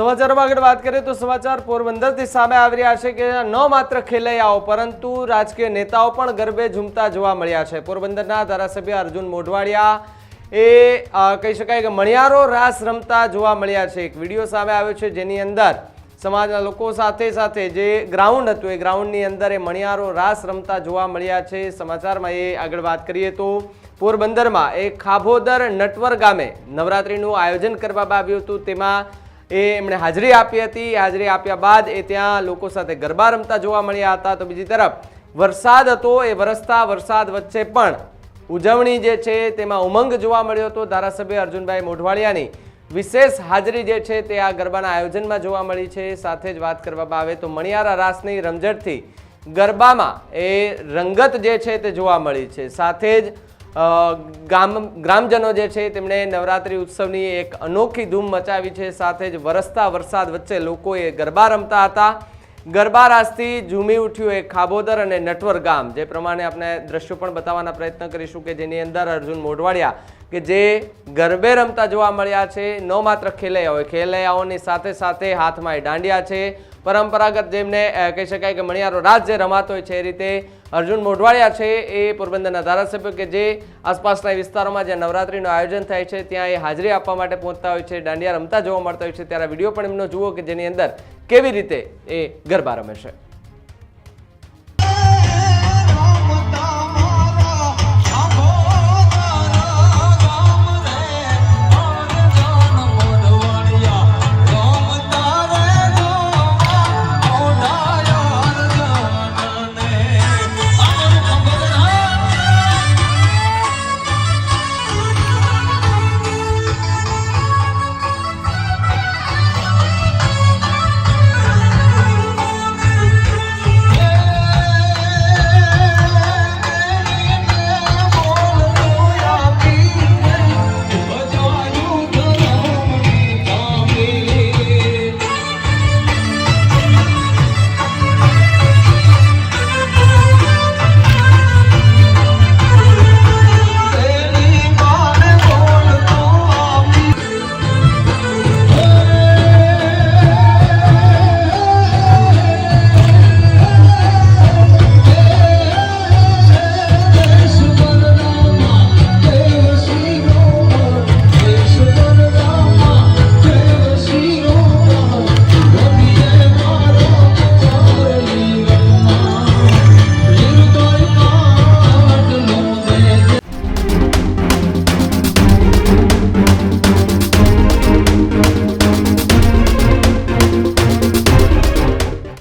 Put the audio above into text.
સમાચારમાં આગળ વાત કરીએ તો સમાચાર પોરબંદરથી સામે આવી રહ્યા છે કે ન માત્ર ખેલૈયાઓ, પરંતુ રાજકીય નેતાઓ પણ ગરબે ઝૂમતા જોવા મળ્યા છે. પોરબંદરના ધારાસભ્ય અર્જુન મોઢવાડિયા એ કહી શકાય કે મણિયારો રાસ રમતા જોવા મળ્યા છે. એક વીડિયો સામે આવ્યો છે જેની અંદર સમાજના લોકો સાથે સાથે જે ગ્રાઉન્ડ હતું, એ ગ્રાઉન્ડની અંદર એ મણિયારો રાસ રમતા જોવા મળ્યા છે. સમાચારમાં એ આગળ વાત કરીએ તો પોરબંદરમાં એ ખાભોદર નટવર ગામે નવરાત્રિનું આયોજન કરવામાં આવ્યું હતું. તેમાં એ એમણે હાજરી આપી હતી. હાજરી આપ્યા બાદ એ ત્યાં લોકો સાથે ગરબા રમતા જોવા મળ્યા હતા. તો બીજી તરફ, વરસાદ હતો, એ વરસતા વરસાદ વચ્ચે પણ ઉજવણી જે છે તેમાં ઉમંગ જોવા મળ્યો હતો. ધારાસભ્ય અર્જુનભાઈ મોઢવાડિયાની વિશેષ હાજરી જે છે તે આ ગરબાના આયોજનમાં જોવા મળી છે. સાથે જ વાત કરવામાં આવે તો મણિયારા રાસની રમઝટથી ગરબામાં એ રંગત જે છે તે જોવા મળી છે. સાથે જ ગામ ગ્રામજનો જે છે તેમણે નવરાત્રિ ઉત્સવની એક અનોખી ધૂમ મચાવી છે. સાથે જ વરસતા વરસાદ વચ્ચે લોકોએ ગરબા રમતા હતા. ગરબા રાસથી ઝૂમી ઉઠ્યું એક ખાબોદર અને નટવર ગામ. જે પ્રમાણે આપણે દ્રશ્યો પણ બતાવવાના પ્રયત્ન કરીશું કે જેની અંદર અર્જુન મોઢવાડિયા કે જે ગરબે રમતા જોવા મળ્યા છે, ન માત્ર ખેલૈયાઓએ ખેલૈયાઓની સાથે સાથે હાથમાં દાંડિયા છે. પરંપરાગત જેમને કહી શકાય કે મણિયારો રાજ જે રમાતો હોય છે, એ રીતે અર્જુન મોઢવાડિયા છે એ પોરબંદરના ધારાસભ્ય કે જે આસપાસના વિસ્તારોમાં જ્યાં નવરાત્રીનું આયોજન થાય છે, ત્યાં એ હાજરી આપવા માટે પહોંચતા હોય છે, દાંડિયા રમતા જોવા મળતા હોય છે. ત્યારે વીડિયો પણ એમનો જુઓ કે જેની અંદર કેવી રીતે એ ગરબા રમે છે.